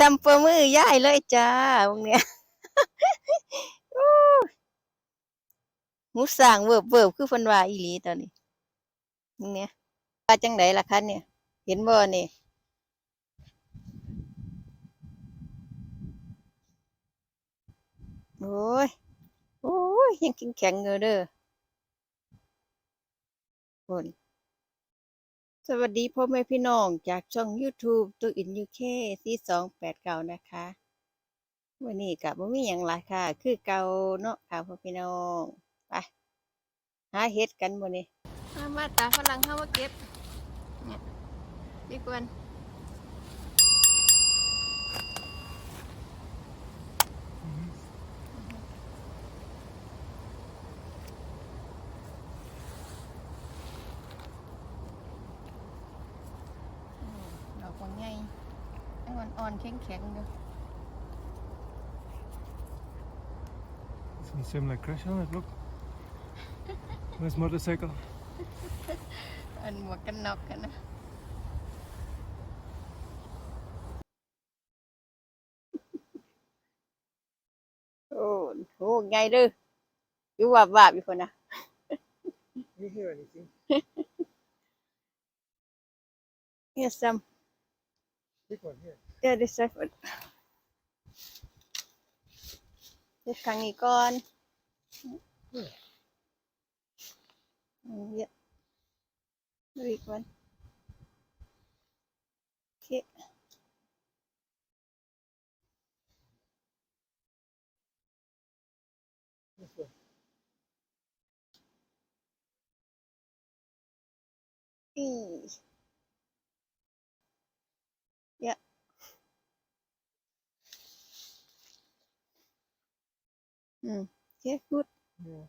ทำประมือย่ายเลยจ้าวกเนี้ยโอ้ยหูสางเวิบเวิบคือเพันวาอีหลีตอนนี้วกเนี้ยว่าจังไดล่ะคะเนี่ย เห็นบ่นี่โอ้ย โอ้ย ยังแข็งแข็งๆอเด้อคน สวัสดีพ่อแม่พี่น้องจากช่อง YouTube ตัวอินยูเคที่สองแปดเก่านะคะวันนี้กับบ่มีอย่างไรค่ะ คือเก่าเนาะค่ะพ่อพี่น้องไปหาเฮ็ดกันบ่นี้มามาตาฝรั่งเข้ามาเก็บเนี่ยพี่กวน อันอ่อนๆแข็งๆเด้อ It's niet sim like crash on it, look. Nice motorcycle. อันหมวกกันน็อกกันนะ โอ้โหไงเด้ออยู่ว่าบาบอยู่คนนะ You hear anything? Here's some. Big one here. Yeah, this is what. เฮ็ดครั้งนี้ก่อนอืมเยอะดูอีกวันโอเค This one. อีเยอะ อืมโอเค good Yeah.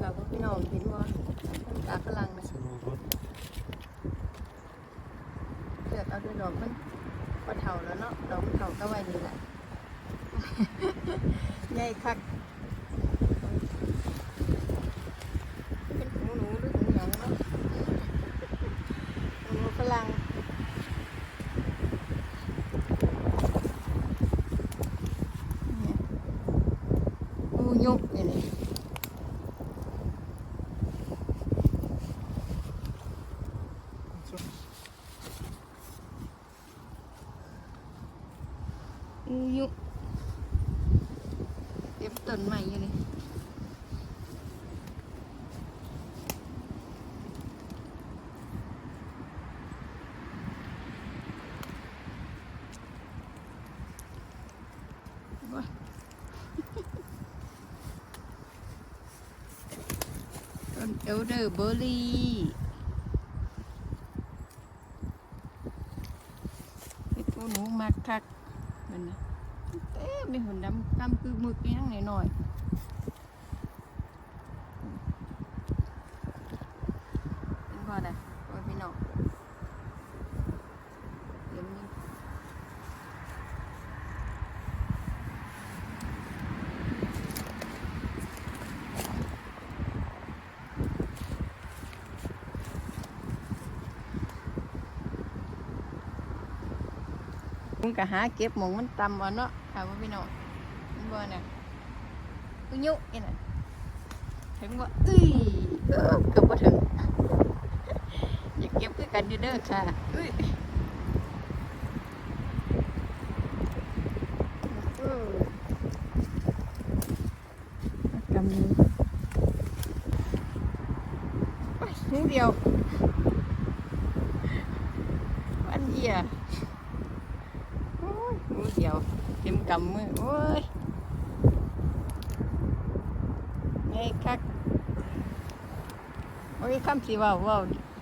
กับพี่น้องเห็นบ่ตาฝรั่งนะ It's an old one. เลือกเอาด้วยดอกมันพอเท่าแล้วเนาะดอกมันเท่าก็ไว้นี่แหละใหญ่คักเป็นหูหนูหรือหูหยังเนาะหูหนูฝรั่งเนี่ยหูยุกอยู่นี่ This one. หู ยุกเต็มต้นใหม่อยู่นี่ว้าต้นเอลเดอร์เบอร์รี่ไอ้ตัวหนูมักคัก มันนะเต้ไม่หุ่นดำกำคือมือกี้นั่งหน่อยเป็นพอได้โอ้ยพี่น้องเดี๋ยวนี้ มัน ก็หาเก็บหมองมันต่ำบ่เนาะค่ะว่าพี่น้องมันบ่น่ะกุยุอีน่ะถึงบ่เอ้ยเออกือบบ่ถึงอย่าเก็บคือกันเด้อค่ะเอ้ยเออกำนี้ยนิดเดียววันเดียวโอ้ย เดียวเต็มกำมือ โอ้ยไงคัก โอ้ยคำสิเว่าว่า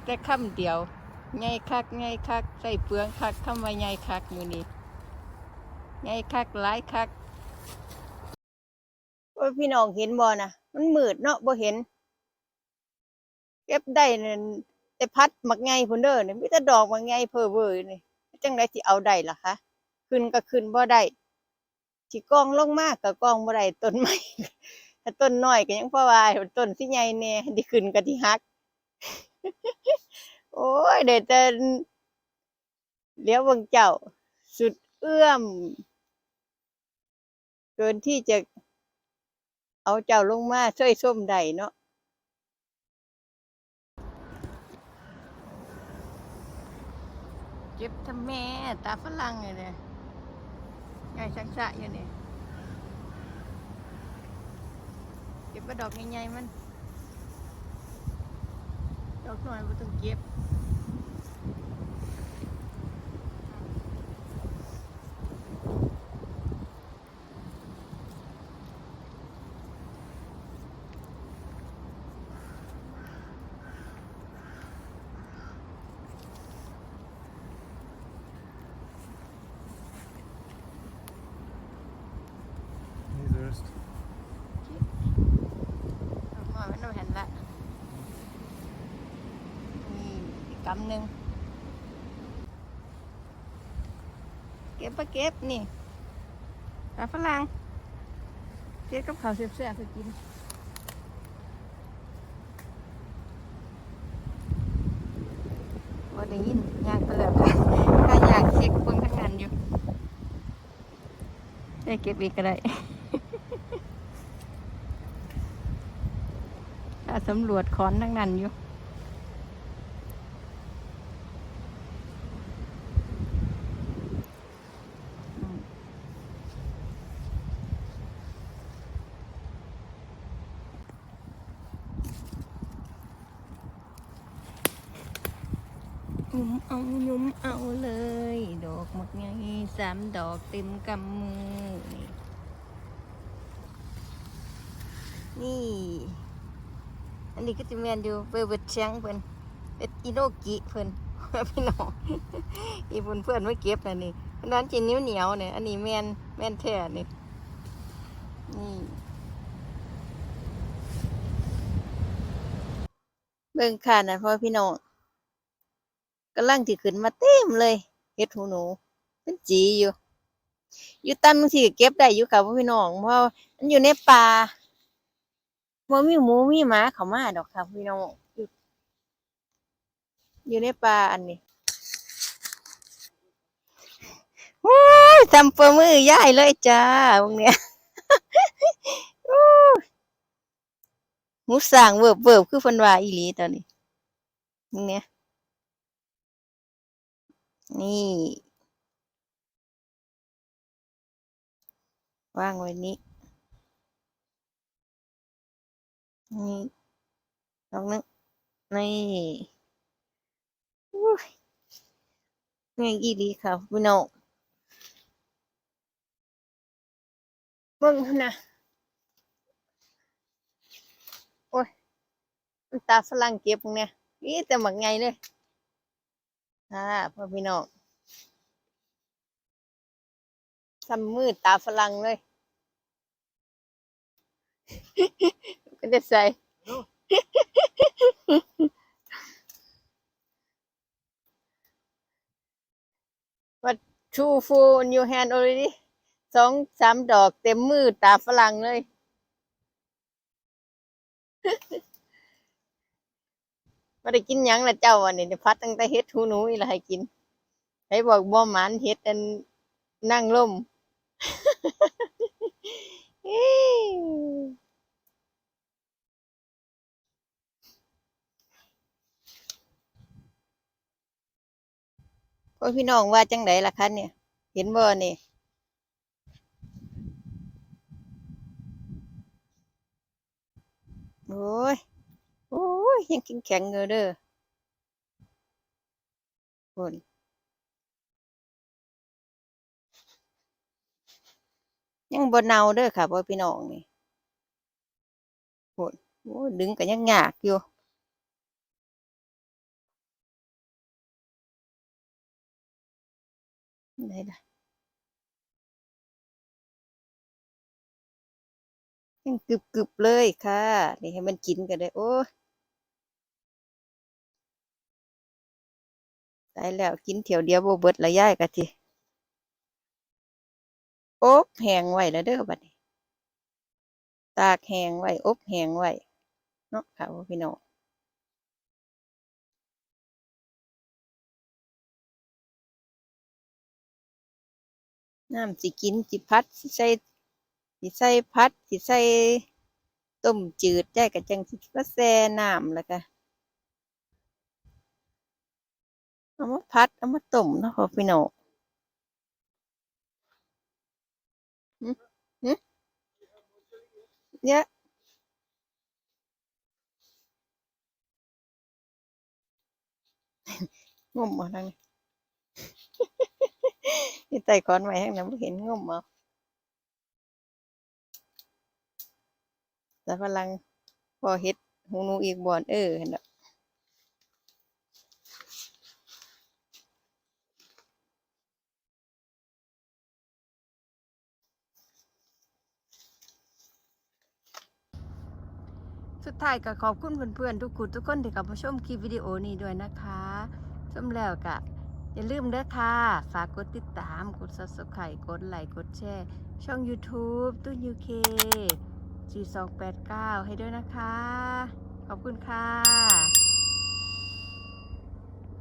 แต่คำเดียวไงคักไงคัก ใส่เปลืองคักคำว่าไงคักมือนี้ไงคักหลายคักโอ้ยพี่น้องเห็นบ่นะมันมืดเนาะบ่เห็น เก็บได้เนี่ยแต่พัดมักไงพุ่นเด้อเนี่ยมีแต่ดอกมักไงเพอเว้ยนี่จังไดสิเอาได้ล่ะคะ ขึ้นก็ขึ้นบ่ได้สิกองลงมากก็กองบ่ได้ต้นไม้ถ้าต้นน้อยก็ยังพอว่าต้นสิใหญ่แน่สิขึ้นก็สิหัก โอ้ยเดี๋ยวจะเลี้ยวเบิ่งเจ้า สุดเอื้อม เกินที่จะเอาเจ้าลงมาช่วยส้มใดเนาะเก็บทำแม่ตาฝรั่งเลยเนี่ย ใหญ่ชักษะอยู่นี่เก็บกระดอกใหญ่ๆมัน ดอกหน่อยบ่ต้องเก็บ Here's the rest. ดอกหน่อยมันเอาเห็นละนี่อี กำหนึ่งเก็บปะเก็บนี่ตาฝรั่งเก็บกับข้าวเสียบๆไปกินบ่ได้ยินยางไปแล้วค่ะถ้ายางเช็คเบิ่งทางนั้นอยู่ได้เก็บอีกก็ได้สำรวจขอนทางนั้นอยู่ มเอายุมเอาเลย ดอกหมดไงสามดอกเต็มกำมือนี่ อันนี้ก็จะแมนอยู่เบอร์เบิดเชียงเพิ่นเป็อิโนกิเพิ่นพี่น้องอีเพิ่นเพื่อนมาเก็บน่ะนี่อันนั้นจีนิ้วเหนียวเนี่ยอันนี้แมนแมนแท้นี่นี่เบิ่งค่ะนะพ่อพี่น้อง กำลังที่ขึ้นมาเต็มเลยเห็ดหูหนู เป็นจีอยู่ อยู่ตามบางทีก็เก็บได้อยู่ค่ะพ่อพี่น้องเพราะมันอยู่ในป่าบ่มีหมูมีหมาเขามาดอกค่ะพี่น้องอยู่อยู่ในป่าอันนี้ว้ายทำประมือย่ายเลยจ้าพวกเนี้ยโอ้ยหมูสร้างเวิบเวิบคือเพิ่นว่าอีหลีตอนนี้พวกเนี้ย นี่ ว่างไว้นี้ นี่ดอกนึงนี่อุ้ยนี่อีดีค่ะพี่น้องเบิ่งนะโอ้ยตาฝรั่งเก็บเนี่ยนี่แต่หมักไงเลย อ่าพ่อพี่น้องทำมือตาฝรั่งเลยก็จะใส่ What two full in your hand already สองสามดอกเต็มมือตาฝรั่งเลย ม่ได้กินยังละเจ้าวันนี้เดี๋ยพัดตั้งแต่เฮ็ดหูนูอีละให้กินให้บอกบ่หมานเฮ็ดอันนั่งล่มพ่อพี่น้องว่าจังไดล่ะคะเนี่ย เห็นบ่นี่โอ้ย ยังแข็งแข็งอยู่เด้อคนยังบ่เนาเด้อค่ะพ่อพี่น้องนี่โอ้ดึงก็ยังยากอยู่ได้ละยังกรึบกรึบๆเลยค่ะ นี่ให้มันกินกันได้โอ้ ตายแล้วกินเที่ยวเดียวบ่เบิดละย่ายกะทีอบแหงไว้แล้วเด้อบัดนี้ตากแหงไว้อบแหงไว้เนาะค่ะพ่อพี่น้องน้ำสิกินสิพัดสิใส่สิใส่พัดสิใส่ต้มจืดได้กะจังสิมาแซ่น้ำแล้วก็ เอามาพัด เอามาต้มนะพ่อพี่น้องเนี่ยงมมาทางนี้นี่ไต่ก้อนไว้ทางนั้นบ่เห็นงมมาแต่พลังพอเฮ็ดหูนูอีกบ่อนเออเห็นดอก สุดท้ายก็ขอบคุณเพื่อนๆทุกคนทุกคนที่เข้ามาชมคลิปวิดีโอนี้ด้วยนะคะชมแล้วก็อย่าลืมเด้อค่ะ ฝากกดติดตาม กด subscribe กดไลค์ กดแชร์ ช่อง YouTube ตุ้ยูเค4289 ให้ด้วยนะคะ ขอบคุณค่ะ